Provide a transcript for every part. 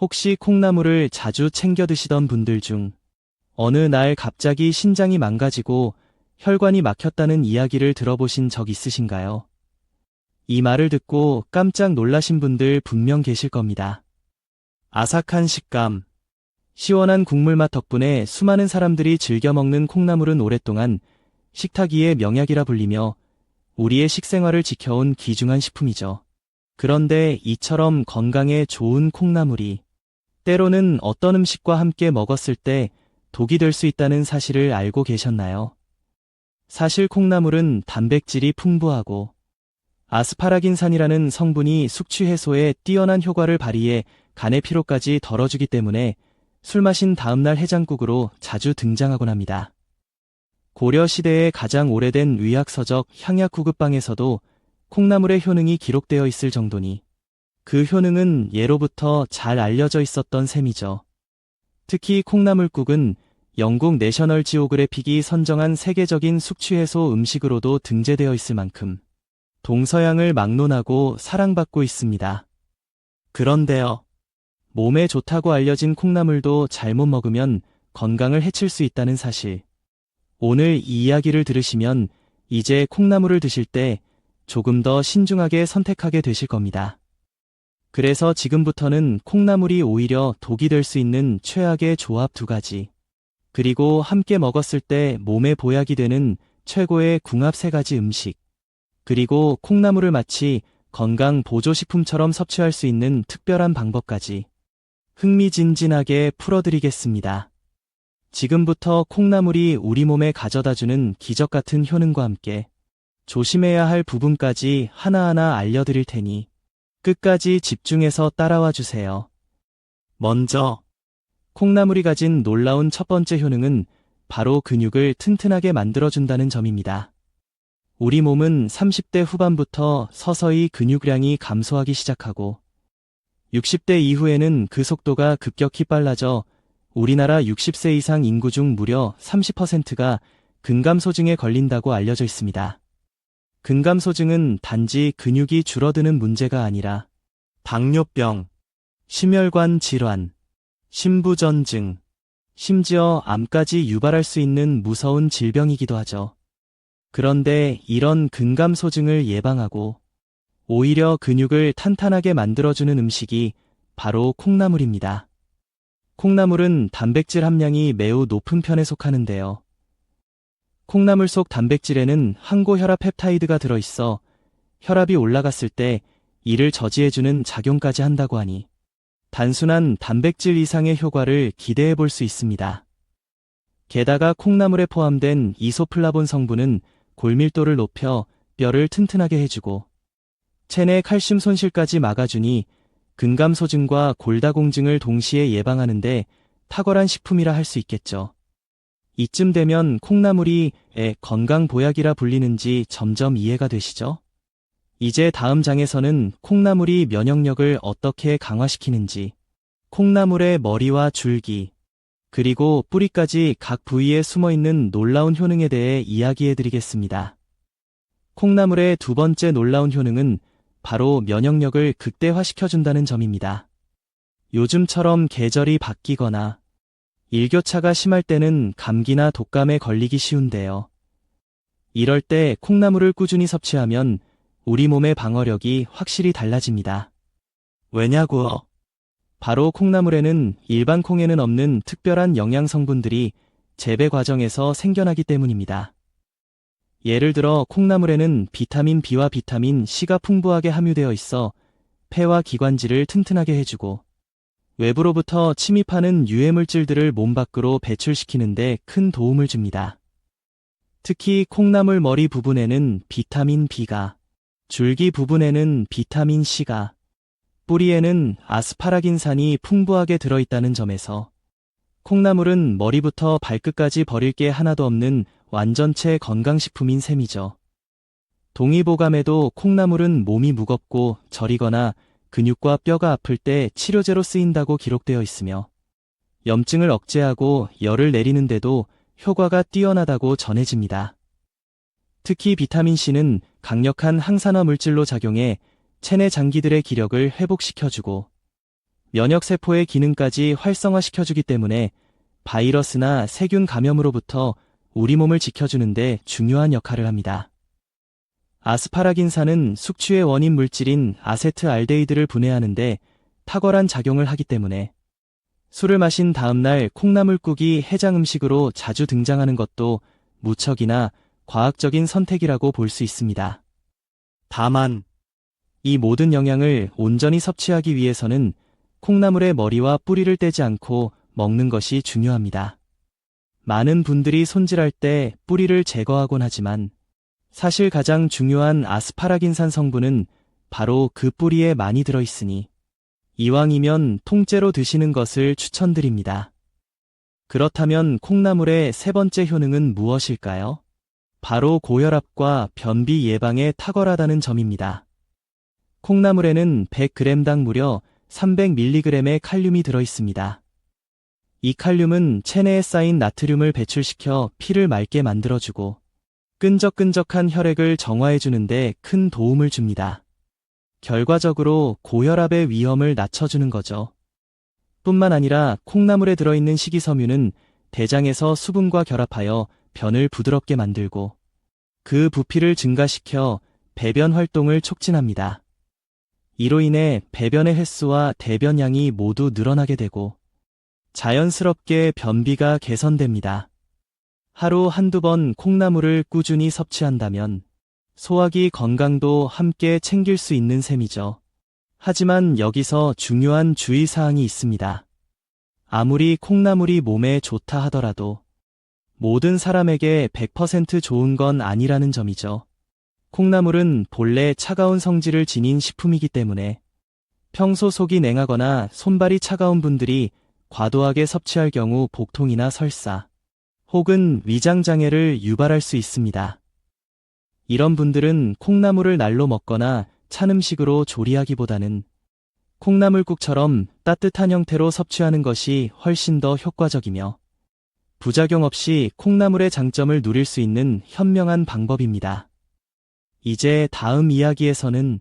혹시 콩나물을 자주 챙겨 드시던 분들 중 어느 날 갑자기 신장이 망가지고 혈관이 막혔다는 이야기를 들어보신 적 있으신가요? 이 말을 듣고 깜짝 놀라신 분들 분명 계실 겁니다. 아삭한 식감, 시원한 국물 맛 덕분에 수많은 사람들이 즐겨 먹는 콩나물은 오랫동안 식탁 위의 명약이라 불리며 우리의 식생활을 지켜온 귀중한 식품이죠. 그런데 이처럼 건강에 좋은 콩나물이 때로는 어떤 음식과 함께 먹었을 때 독이 될 수 있다는 사실을 알고 계셨나요? 사실 콩나물은 단백질이 풍부하고 아스파라긴산이라는 성분이 숙취 해소에 뛰어난 효과를 발휘해 간의 피로까지 덜어주기 때문에 술 마신 다음날 해장국으로 자주 등장하곤 합니다. 고려 시대의 가장 오래된 의학서적 향약 구급방에서도 콩나물의 효능이 기록되어 있을 정도니 그 효능은 예로부터 잘 알려져 있었던 셈이죠. 특히 콩나물국은 영국 내셔널 지오그래픽이 선정한 세계적인 숙취해소 음식으로도 등재되어 있을 만큼 동서양을 막론하고 사랑받고 있습니다. 그런데요. 몸에 좋다고 알려진 콩나물도 잘못 먹으면 건강을 해칠 수 있다는 사실. 오늘 이 이야기를 들으시면 이제 콩나물을 드실 때 조금 더 신중하게 선택하게 되실 겁니다. 그래서 지금부터는 콩나물이 오히려 독이 될 수 있는 최악의 조합 두 가지. 그리고 함께 먹었을 때 몸에 보약이 되는 최고의 궁합 세 가지 음식. 그리고 콩나물을 마치 건강 보조식품처럼 섭취할 수 있는 특별한 방법까지 흥미진진하게 풀어드리겠습니다. 지금부터 콩나물이 우리 몸에 가져다주는 기적 같은 효능과 함께 조심해야 할 부분까지 하나하나 알려드릴 테니 끝까지 집중해서 따라와 주세요. 먼저, 콩나물이 가진 놀라운 첫 번째 효능은 바로 근육을 튼튼하게 만들어준다는 점입니다. 우리 몸은 30대 후반부터 서서히 근육량이 감소하기 시작하고 60대 이후에는 그 속도가 급격히 빨라져 우리나라 60세 이상 인구 중 무려 30%가 근감소증에 걸린다고 알려져 있습니다. 근감소증은 단지 근육이 줄어드는 문제가 아니라 당뇨병, 심혈관 질환, 심부전증, 심지어 암까지 유발할 수 있는 무서운 질병이기도 하죠. 그런데 이런 근감소증을 예방하고 오히려 근육을 탄탄하게 만들어주는 음식이 바로 콩나물입니다. 콩나물은 단백질 함량이 매우 높은 편에 속하는데요. 콩나물 속 단백질에는 항고혈압 펩타이드가 들어있어 혈압이 올라갔을 때 이를 저지해주는 작용까지 한다고 하니 단순한 단백질 이상의 효과를 기대해 볼 수 있습니다. 게다가 콩나물에 포함된 이소플라본 성분은 골밀도를 높여 뼈를 튼튼하게 해주고 체내 칼슘 손실까지 막아주니 근감소증과 골다공증을 동시에 예방하는데 탁월한 식품이라 할 수 있겠죠. 이쯤 되면 콩나물이 애 건강 보약이라 불리는지 점점 이해가 되시죠? 이제 다음 장에서는 콩나물이 면역력을 어떻게 강화시키는지, 콩나물의 머리와 줄기, 그리고 뿌리까지 각 부위에 숨어 있는 놀라운 효능에 대해 이야기해 드리겠습니다. 콩나물의 두 번째 놀라운 효능은 바로 면역력을 극대화시켜준다는 점입니다. 요즘처럼 계절이 바뀌거나 일교차가 심할 때는 감기나 독감에 걸리기 쉬운데요. 이럴 때 콩나물을 꾸준히 섭취하면 우리 몸의 방어력이 확실히 달라집니다. 왜냐고요? 바로 콩나물에는 일반 콩에는 없는 특별한 영양 성분들이 재배 과정에서 생겨나기 때문입니다. 예를 들어 콩나물에는 비타민 B와 비타민 C가 풍부하게 함유되어 있어 폐와 기관지를 튼튼하게 해주고 외부로부터 침입하는 유해물질들을 몸 밖으로 배출시키는데 큰 도움을 줍니다. 특히 콩나물 머리 부분에는 비타민 B가, 줄기 부분에는 비타민 C가, 뿌리에는 아스파라긴산이 풍부하게 들어있다는 점에서 콩나물은 머리부터 발끝까지 버릴 게 하나도 없는 완전체 건강식품인 셈이죠. 동의보감에도 콩나물은 몸이 무겁고 저리거나 근육과 뼈가 아플 때 치료제로 쓰인다고 기록되어 있으며 염증을 억제하고 열을 내리는데도 효과가 뛰어나다고 전해집니다. 특히 비타민C는 강력한 항산화 물질로 작용해 체내 장기들의 기력을 회복시켜주고 면역세포의 기능까지 활성화시켜주기 때문에 바이러스나 세균 감염으로부터 우리 몸을 지켜주는데 중요한 역할을 합니다. 아스파라긴산은 숙취의 원인 물질인 아세트알데히드를 분해하는데 탁월한 작용을 하기 때문에 술을 마신 다음날 콩나물국이 해장 음식으로 자주 등장하는 것도 무척이나 과학적인 선택이라고 볼 수 있습니다. 다만, 이 모든 영양을 온전히 섭취하기 위해서는 콩나물의 머리와 뿌리를 떼지 않고 먹는 것이 중요합니다. 많은 분들이 손질할 때 뿌리를 제거하곤 하지만 사실 가장 중요한 아스파라긴산 성분은 바로 그 뿌리에 많이 들어있으니 이왕이면 통째로 드시는 것을 추천드립니다. 그렇다면 콩나물의 세 번째 효능은 무엇일까요? 바로 고혈압과 변비 예방에 탁월하다는 점입니다. 콩나물에는 100g당 무려 300mg의 칼륨이 들어있습니다. 이 칼륨은 체내에 쌓인 나트륨을 배출시켜 피를 맑게 만들어주고 끈적끈적한 혈액을 정화해주는데 큰 도움을 줍니다. 결과적으로 고혈압의 위험을 낮춰주는 거죠. 뿐만 아니라 콩나물에 들어있는 식이섬유는 대장에서 수분과 결합하여 변을 부드럽게 만들고 그 부피를 증가시켜 배변 활동을 촉진합니다. 이로 인해 배변의 횟수와 대변량이 모두 늘어나게 되고 자연스럽게 변비가 개선됩니다. 하루 한두 번 콩나물을 꾸준히 섭취한다면 소화기 건강도 함께 챙길 수 있는 셈이죠. 하지만 여기서 중요한 주의사항이 있습니다. 아무리 콩나물이 몸에 좋다 하더라도 모든 사람에게 100% 좋은 건 아니라는 점이죠. 콩나물은 본래 차가운 성질을 지닌 식품이기 때문에 평소 속이 냉하거나 손발이 차가운 분들이 과도하게 섭취할 경우 복통이나 설사 혹은 위장장애를 유발할 수 있습니다. 이런 분들은 콩나물을 날로 먹거나 찬 음식으로 조리하기보다는 콩나물국처럼 따뜻한 형태로 섭취하는 것이 훨씬 더 효과적이며 부작용 없이 콩나물의 장점을 누릴 수 있는 현명한 방법입니다. 이제 다음 이야기에서는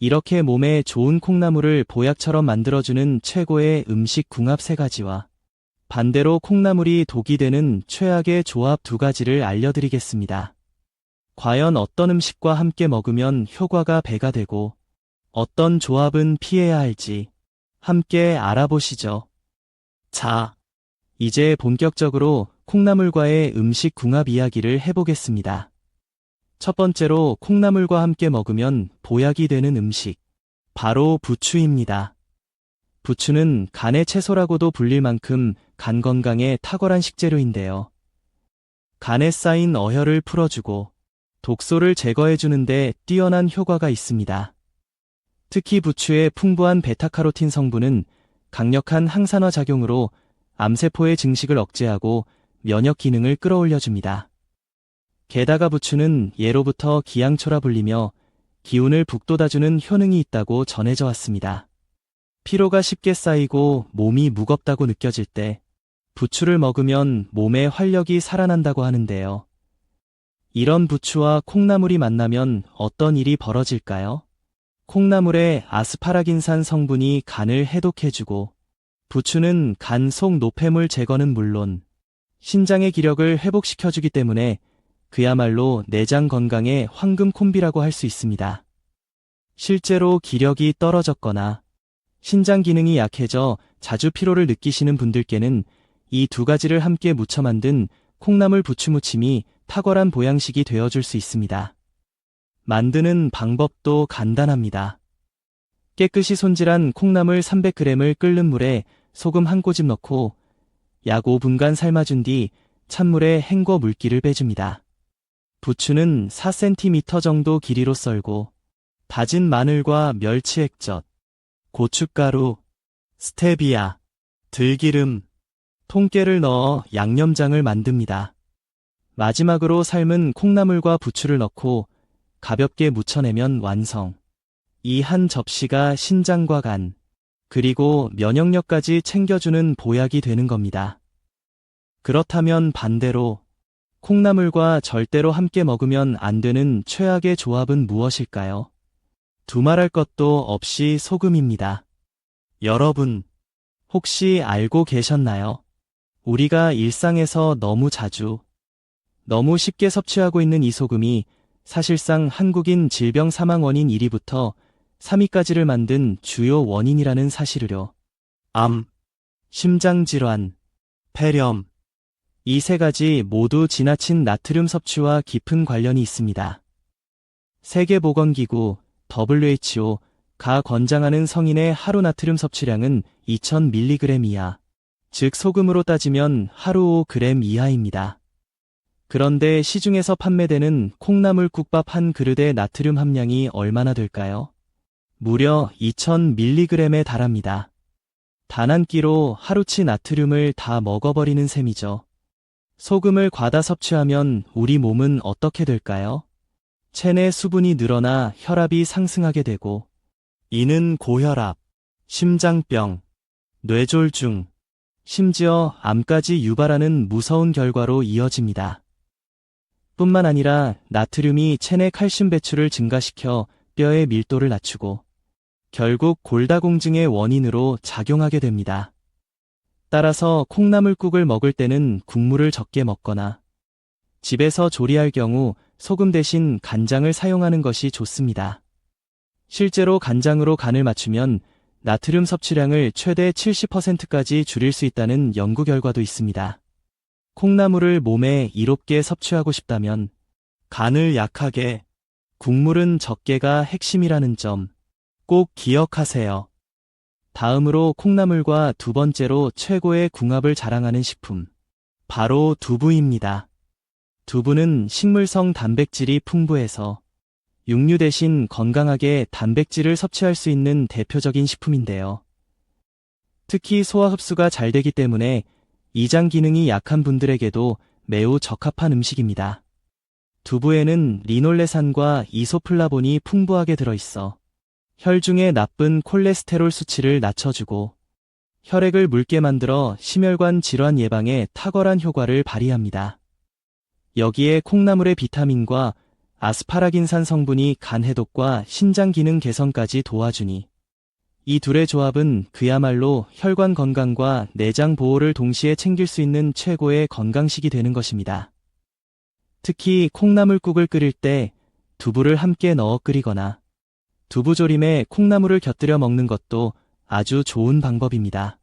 이렇게 몸에 좋은 콩나물을 보약처럼 만들어주는 최고의 음식 궁합 세 가지와 반대로 콩나물이 독이 되는 최악의 조합 두 가지를 알려드리겠습니다. 과연 어떤 음식과 함께 먹으면 효과가 배가 되고 어떤 조합은 피해야 할지 함께 알아보시죠. 자, 이제 본격적으로 콩나물과의 음식 궁합 이야기를 해보겠습니다. 첫 번째로 콩나물과 함께 먹으면 보약이 되는 음식. 바로 부추입니다. 부추는 간의 채소라고도 불릴 만큼 간 건강에 탁월한 식재료인데요. 간에 쌓인 어혈을 풀어주고 독소를 제거해주는데 뛰어난 효과가 있습니다. 특히 부추의 풍부한 베타카로틴 성분은 강력한 항산화 작용으로 암세포의 증식을 억제하고 면역 기능을 끌어올려줍니다. 게다가 부추는 예로부터 기양초라 불리며 기운을 북돋아주는 효능이 있다고 전해져 왔습니다. 피로가 쉽게 쌓이고 몸이 무겁다고 느껴질 때 부추를 먹으면 몸에 활력이 살아난다고 하는데요. 이런 부추와 콩나물이 만나면 어떤 일이 벌어질까요? 콩나물의 아스파라긴산 성분이 간을 해독해주고 부추는 간 속 노폐물 제거는 물론 신장의 기력을 회복시켜주기 때문에 그야말로 내장 건강의 황금 콤비라고 할 수 있습니다. 실제로 기력이 떨어졌거나 신장 기능이 약해져 자주 피로를 느끼시는 분들께는 이 두 가지를 함께 무쳐 만든 콩나물 부추무침이 탁월한 보양식이 되어줄 수 있습니다. 만드는 방법도 간단합니다. 깨끗이 손질한 콩나물 300g을 끓는 물에 소금 한 꼬집 넣고 약 5분간 삶아준 뒤 찬물에 헹궈 물기를 빼줍니다. 부추는 4cm 정도 길이로 썰고 다진 마늘과 멸치 액젓, 고춧가루, 스테비아, 들기름, 통깨를 넣어 양념장을 만듭니다. 마지막으로 삶은 콩나물과 부추를 넣고 가볍게 무쳐내면 완성. 이 한 접시가 신장과 간, 그리고 면역력까지 챙겨주는 보약이 되는 겁니다. 그렇다면 반대로 콩나물과 절대로 함께 먹으면 안 되는 최악의 조합은 무엇일까요? 두말할 것도 없이 소금입니다. 여러분, 혹시 알고 계셨나요? 우리가 일상에서 너무 자주, 너무 쉽게 섭취하고 있는 이 소금이 사실상 한국인 질병 사망 원인 1위부터 3위까지를 만든 주요 원인이라는 사실을요. 암, 심장질환, 폐렴, 이 세 가지 모두 지나친 나트륨 섭취와 깊은 관련이 있습니다. 세계보건기구 WHO 가 권장하는 성인의 하루 나트륨 섭취량은 2000mg 이하, 즉 소금으로 따지면 하루 5g 이하입니다. 그런데 시중에서 판매되는 콩나물 국밥 한 그릇의 나트륨 함량이 얼마나 될까요? 무려 2000mg에 달합니다. 단 한 끼로 하루치 나트륨을 다 먹어버리는 셈이죠. 소금을 과다 섭취하면 우리 몸은 어떻게 될까요? 체내 수분이 늘어나 혈압이 상승하게 되고, 이는 고혈압, 심장병, 뇌졸중, 심지어 암까지 유발하는 무서운 결과로 이어집니다. 뿐만 아니라 나트륨이 체내 칼슘 배출을 증가시켜 뼈의 밀도를 낮추고 결국 골다공증의 원인으로 작용하게 됩니다. 따라서 콩나물국을 먹을 때는 국물을 적게 먹거나 집에서 조리할 경우 소금 대신 간장을 사용하는 것이 좋습니다. 실제로 간장으로 간을 맞추면 나트륨 섭취량을 최대 70%까지 줄일 수 있다는 연구 결과도 있습니다. 콩나물을 몸에 이롭게 섭취하고 싶다면 간을 약하게, 국물은 적게가 핵심이라는 점 꼭 기억하세요. 다음으로 콩나물과 두 번째로 최고의 궁합을 자랑하는 식품. 바로 두부입니다. 두부는 식물성 단백질이 풍부해서 육류 대신 건강하게 단백질을 섭취할 수 있는 대표적인 식품인데요. 특히 소화 흡수가 잘 되기 때문에 이장 기능이 약한 분들에게도 매우 적합한 음식입니다. 두부에는 리놀레산과 이소플라본이 풍부하게 들어있어 혈중의 나쁜 콜레스테롤 수치를 낮춰주고 혈액을 묽게 만들어 심혈관 질환 예방에 탁월한 효과를 발휘합니다. 여기에 콩나물의 비타민과 아스파라긴산 성분이 간 해독과 신장 기능 개선까지 도와주니 이 둘의 조합은 그야말로 혈관 건강과 내장 보호를 동시에 챙길 수 있는 최고의 건강식이 되는 것입니다. 특히 콩나물국을 끓일 때 두부를 함께 넣어 끓이거나 두부조림에 콩나물을 곁들여 먹는 것도 아주 좋은 방법입니다.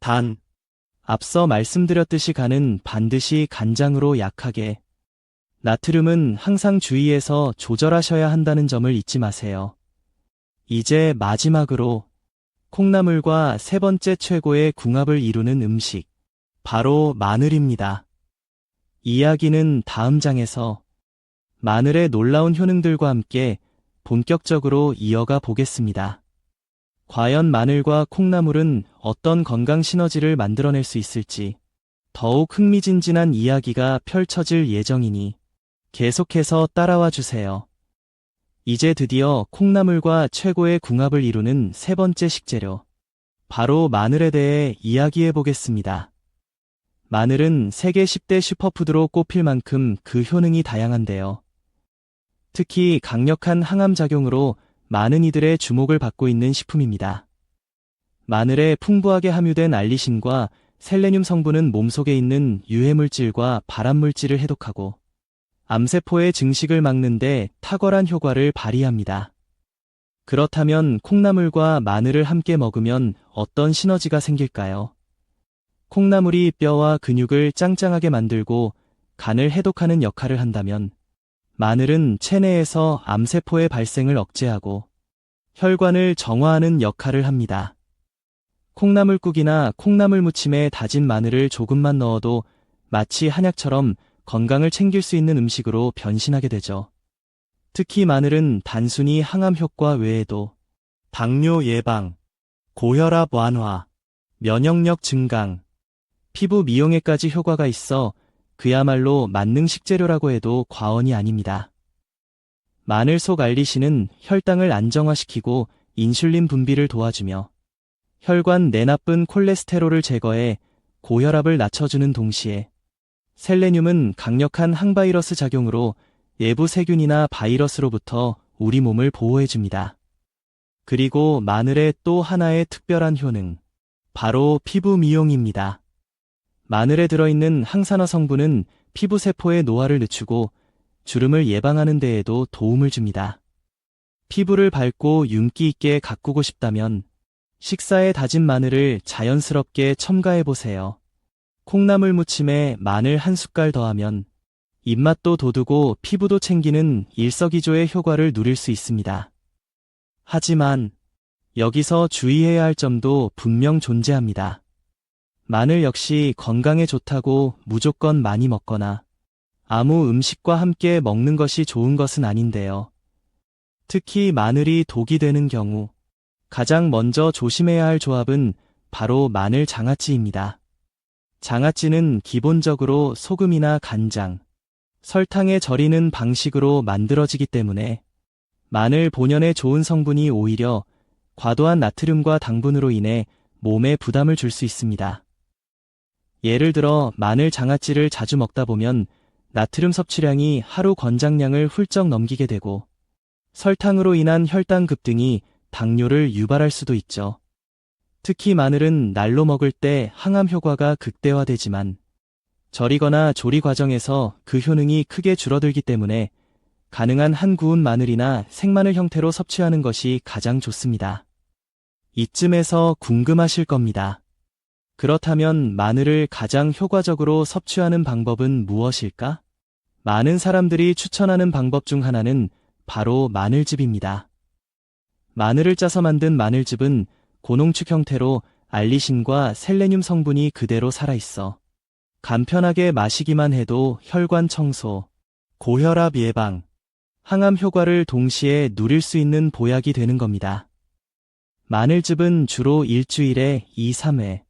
단, 앞서 말씀드렸듯이 간은 반드시 간장으로 약하게, 나트륨은 항상 주의해서 조절하셔야 한다는 점을 잊지 마세요. 이제 마지막으로 콩나물과 세 번째 최고의 궁합을 이루는 음식, 바로 마늘입니다. 이야기는 다음 장에서 마늘의 놀라운 효능들과 함께 본격적으로 이어가 보겠습니다. 과연 마늘과 콩나물은 어떤 건강 시너지를 만들어낼 수 있을지 더욱 흥미진진한 이야기가 펼쳐질 예정이니 계속해서 따라와 주세요. 이제 드디어 콩나물과 최고의 궁합을 이루는 세 번째 식재료. 바로 마늘에 대해 이야기해 보겠습니다. 마늘은 세계 10대 슈퍼푸드로 꼽힐 만큼 그 효능이 다양한데요. 특히 강력한 항암 작용으로 많은 이들의 주목을 받고 있는 식품입니다. 마늘에 풍부하게 함유된 알리신과 셀레늄 성분은 몸속에 있는 유해물질과 발암물질을 해독하고 암세포의 증식을 막는데 탁월한 효과를 발휘합니다. 그렇다면 콩나물과 마늘을 함께 먹으면 어떤 시너지가 생길까요? 콩나물이 뼈와 근육을 짱짱하게 만들고 간을 해독하는 역할을 한다면 마늘은 체내에서 암세포의 발생을 억제하고 혈관을 정화하는 역할을 합니다. 콩나물국이나 콩나물 무침에 다진 마늘을 조금만 넣어도 마치 한약처럼 건강을 챙길 수 있는 음식으로 변신하게 되죠. 특히 마늘은 단순히 항암 효과 외에도 당뇨 예방, 고혈압 완화, 면역력 증강, 피부 미용에까지 효과가 있어 그야말로 만능 식재료라고 해도 과언이 아닙니다. 마늘 속 알리신은 혈당을 안정화시키고 인슐린 분비를 도와주며 혈관 내 나쁜 콜레스테롤을 제거해 고혈압을 낮춰주는 동시에 셀레늄은 강력한 항바이러스 작용으로 예부 세균이나 바이러스로부터 우리 몸을 보호해줍니다. 그리고 마늘의 또 하나의 특별한 효능. 바로 피부 미용입니다. 마늘에 들어있는 항산화 성분은 피부 세포의 노화를 늦추고 주름을 예방하는 데에도 도움을 줍니다. 피부를 밝고 윤기 있게 가꾸고 싶다면 식사에 다진 마늘을 자연스럽게 첨가해 보세요. 콩나물 무침에 마늘 한 숟갈 더하면 입맛도 돋우고 피부도 챙기는 일석이조의 효과를 누릴 수 있습니다. 하지만 여기서 주의해야 할 점도 분명 존재합니다. 마늘 역시 건강에 좋다고 무조건 많이 먹거나 아무 음식과 함께 먹는 것이 좋은 것은 아닌데요. 특히 마늘이 독이 되는 경우 가장 먼저 조심해야 할 조합은 바로 마늘 장아찌입니다. 장아찌는 기본적으로 소금이나 간장, 설탕에 절이는 방식으로 만들어지기 때문에 마늘 본연의 좋은 성분이 오히려 과도한 나트륨과 당분으로 인해 몸에 부담을 줄 수 있습니다. 예를 들어 마늘 장아찌를 자주 먹다 보면 나트륨 섭취량이 하루 권장량을 훌쩍 넘기게 되고 설탕으로 인한 혈당 급등이 당뇨를 유발할 수도 있죠. 특히 마늘은 날로 먹을 때 항암 효과가 극대화되지만 절이거나 조리 과정에서 그 효능이 크게 줄어들기 때문에 가능한 한 구운 마늘이나 생마늘 형태로 섭취하는 것이 가장 좋습니다. 이쯤에서 궁금하실 겁니다. 그렇다면 마늘을 가장 효과적으로 섭취하는 방법은 무엇일까? 많은 사람들이 추천하는 방법 중 하나는 바로 마늘즙입니다. 마늘을 짜서 만든 마늘즙은 고농축 형태로 알리신과 셀레늄 성분이 그대로 살아있어 간편하게 마시기만 해도 혈관 청소, 고혈압 예방, 항암 효과를 동시에 누릴 수 있는 보약이 되는 겁니다. 마늘즙은 주로 일주일에 2, 3회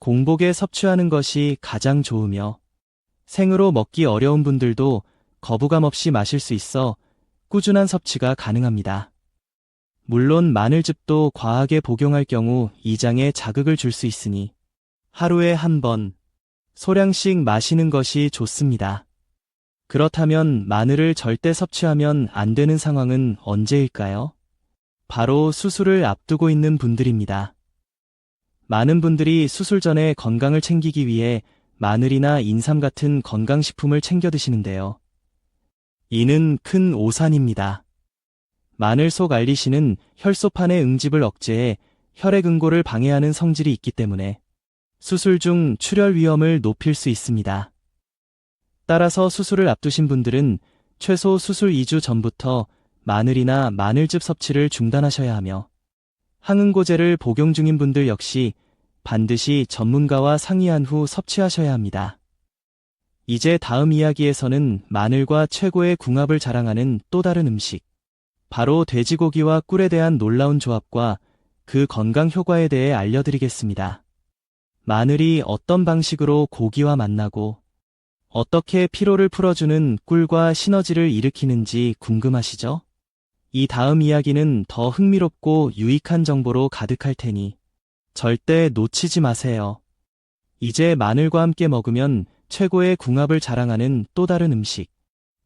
공복에 섭취하는 것이 가장 좋으며 생으로 먹기 어려운 분들도 거부감 없이 마실 수 있어 꾸준한 섭취가 가능합니다. 물론 마늘즙도 과하게 복용할 경우 이장에 자극을 줄 수 있으니 하루에 한 번 소량씩 마시는 것이 좋습니다. 그렇다면 마늘을 절대 섭취하면 안 되는 상황은 언제일까요? 바로 수술을 앞두고 있는 분들입니다. 많은 분들이 수술 전에 건강을 챙기기 위해 마늘이나 인삼 같은 건강식품을 챙겨 드시는데요. 이는 큰 오산입니다. 마늘 속 알리신은 혈소판의 응집을 억제해 혈액 응고를 방해하는 성질이 있기 때문에 수술 중 출혈 위험을 높일 수 있습니다. 따라서 수술을 앞두신 분들은 최소 수술 2주 전부터 마늘이나 마늘즙 섭취를 중단하셔야 하며 항응고제를 복용 중인 분들 역시 반드시 전문가와 상의한 후 섭취하셔야 합니다. 이제 다음 이야기에서는 마늘과 최고의 궁합을 자랑하는 또 다른 음식, 바로 돼지고기와 꿀에 대한 놀라운 조합과 그 건강 효과에 대해 알려드리겠습니다. 마늘이 어떤 방식으로 고기와 만나고 어떻게 피로를 풀어주는 꿀과 시너지를 일으키는지 궁금하시죠? 이 다음 이야기는 더 흥미롭고 유익한 정보로 가득할 테니 절대 놓치지 마세요. 이제 마늘과 함께 먹으면 최고의 궁합을 자랑하는 또 다른 음식.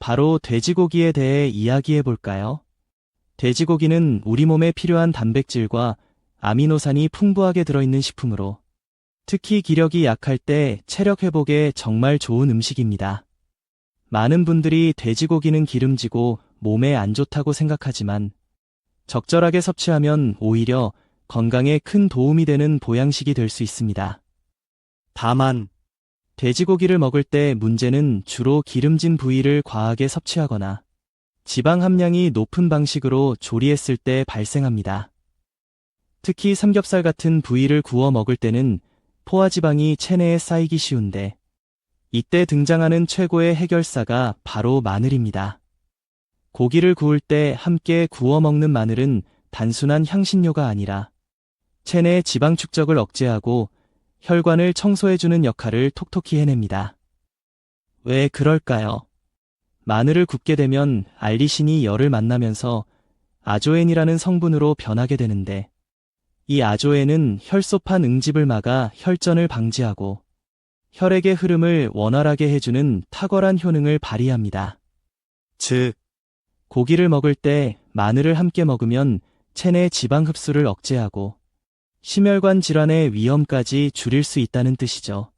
바로 돼지고기에 대해 이야기해 볼까요? 돼지고기는 우리 몸에 필요한 단백질과 아미노산이 풍부하게 들어있는 식품으로 특히 기력이 약할 때 체력 회복에 정말 좋은 음식입니다. 많은 분들이 돼지고기는 기름지고 몸에 안 좋다고 생각하지만 적절하게 섭취하면 오히려 건강에 큰 도움이 되는 보양식이 될 수 있습니다. 다만 돼지고기를 먹을 때 문제는 주로 기름진 부위를 과하게 섭취하거나 지방 함량이 높은 방식으로 조리했을 때 발생합니다. 특히 삼겹살 같은 부위를 구워 먹을 때는 포화지방이 체내에 쌓이기 쉬운데 이때 등장하는 최고의 해결사가 바로 마늘입니다. 고기를 구울 때 함께 구워 먹는 마늘은 단순한 향신료가 아니라 체내 지방 축적을 억제하고 혈관을 청소해주는 역할을 톡톡히 해냅니다. 왜 그럴까요? 마늘을 굽게 되면 알리신이 열을 만나면서 아조엔이라는 성분으로 변하게 되는데 이 아조엔은 혈소판 응집을 막아 혈전을 방지하고 혈액의 흐름을 원활하게 해주는 탁월한 효능을 발휘합니다. 즉, 고기를 먹을 때 마늘을 함께 먹으면 체내 지방 흡수를 억제하고 심혈관 질환의 위험까지 줄일 수 있다는 뜻이죠.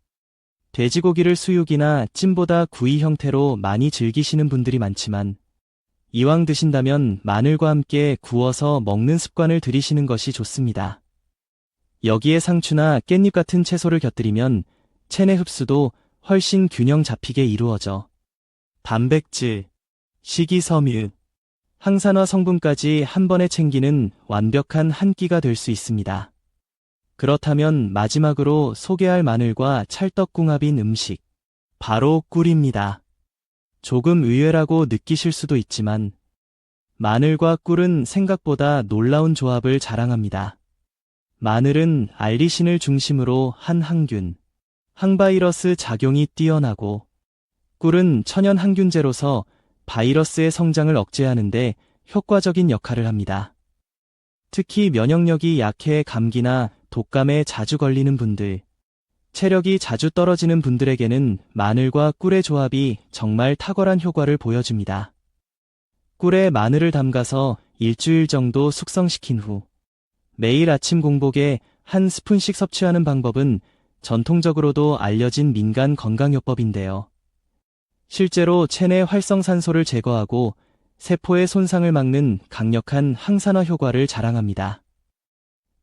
돼지고기를 수육이나 찜보다 구이 형태로 많이 즐기시는 분들이 많지만 이왕 드신다면 마늘과 함께 구워서 먹는 습관을 들이시는 것이 좋습니다. 여기에 상추나 깻잎 같은 채소를 곁들이면 체내 흡수도 훨씬 균형 잡히게 이루어져 단백질, 식이섬유, 항산화 성분까지 한 번에 챙기는 완벽한 한 끼가 될 수 있습니다. 그렇다면 마지막으로 소개할 마늘과 찰떡궁합인 음식, 바로 꿀입니다. 조금 의외라고 느끼실 수도 있지만 마늘과 꿀은 생각보다 놀라운 조합을 자랑합니다. 마늘은 알리신을 중심으로 한 항균, 항바이러스 작용이 뛰어나고 꿀은 천연 항균제로서 바이러스의 성장을 억제하는데 효과적인 역할을 합니다. 특히 면역력이 약해 감기나 독감에 자주 걸리는 분들, 체력이 자주 떨어지는 분들에게는 마늘과 꿀의 조합이 정말 탁월한 효과를 보여줍니다. 꿀에 마늘을 담가서 일주일 정도 숙성시킨 후 매일 아침 공복에 한 스푼씩 섭취하는 방법은 전통적으로도 알려진 민간 건강요법인데요. 실제로 체내 활성산소를 제거하고 세포의 손상을 막는 강력한 항산화 효과를 자랑합니다.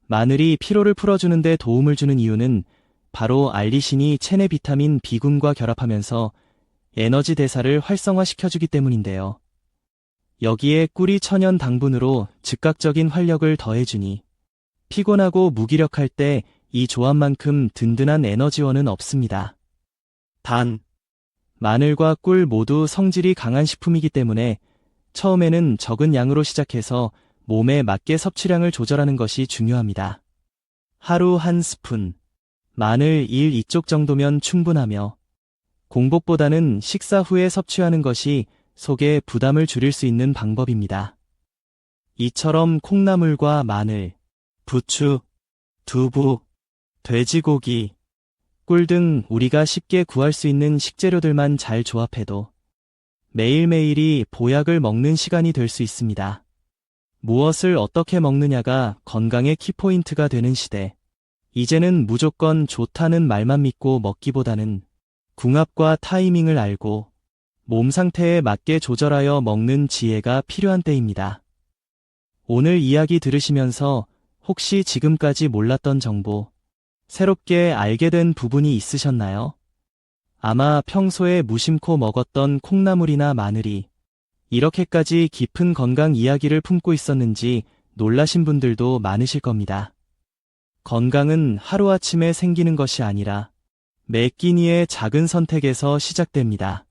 마늘이 피로를 풀어주는 데 도움을 주는 이유는 바로 알리신이 체내 비타민 B군과 결합하면서 에너지 대사를 활성화시켜주기 때문인데요. 여기에 꿀이 천연 당분으로 즉각적인 활력을 더해주니 피곤하고 무기력할 때 이 조합만큼 든든한 에너지원은 없습니다. 단, 마늘과 꿀 모두 성질이 강한 식품이기 때문에 처음에는 적은 양으로 시작해서 몸에 맞게 섭취량을 조절하는 것이 중요합니다. 하루 한 스푼, 마늘 1, 2쪽 정도면 충분하며 공복보다는 식사 후에 섭취하는 것이 속에 부담을 줄일 수 있는 방법입니다. 이처럼 콩나물과 마늘, 부추, 두부, 돼지고기, 꿀 등 우리가 쉽게 구할 수 있는 식재료들만 잘 조합해도 매일매일이 보약을 먹는 시간이 될 수 있습니다. 무엇을 어떻게 먹느냐가 건강의 키포인트가 되는 시대. 이제는 무조건 좋다는 말만 믿고 먹기보다는 궁합과 타이밍을 알고 몸 상태에 맞게 조절하여 먹는 지혜가 필요한 때입니다. 오늘 이야기 들으시면서 혹시 지금까지 몰랐던 정보, 새롭게 알게 된 부분이 있으셨나요? 아마 평소에 무심코 먹었던 콩나물이나 마늘이 이렇게까지 깊은 건강 이야기를 품고 있었는지 놀라신 분들도 많으실 겁니다. 건강은 하루아침에 생기는 것이 아니라 매 끼니의 작은 선택에서 시작됩니다.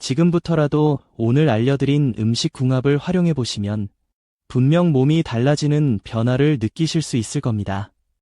지금부터라도 오늘 알려드린 음식 궁합을 활용해 보시면 분명 몸이 달라지는 변화를 느끼실 수 있을 겁니다.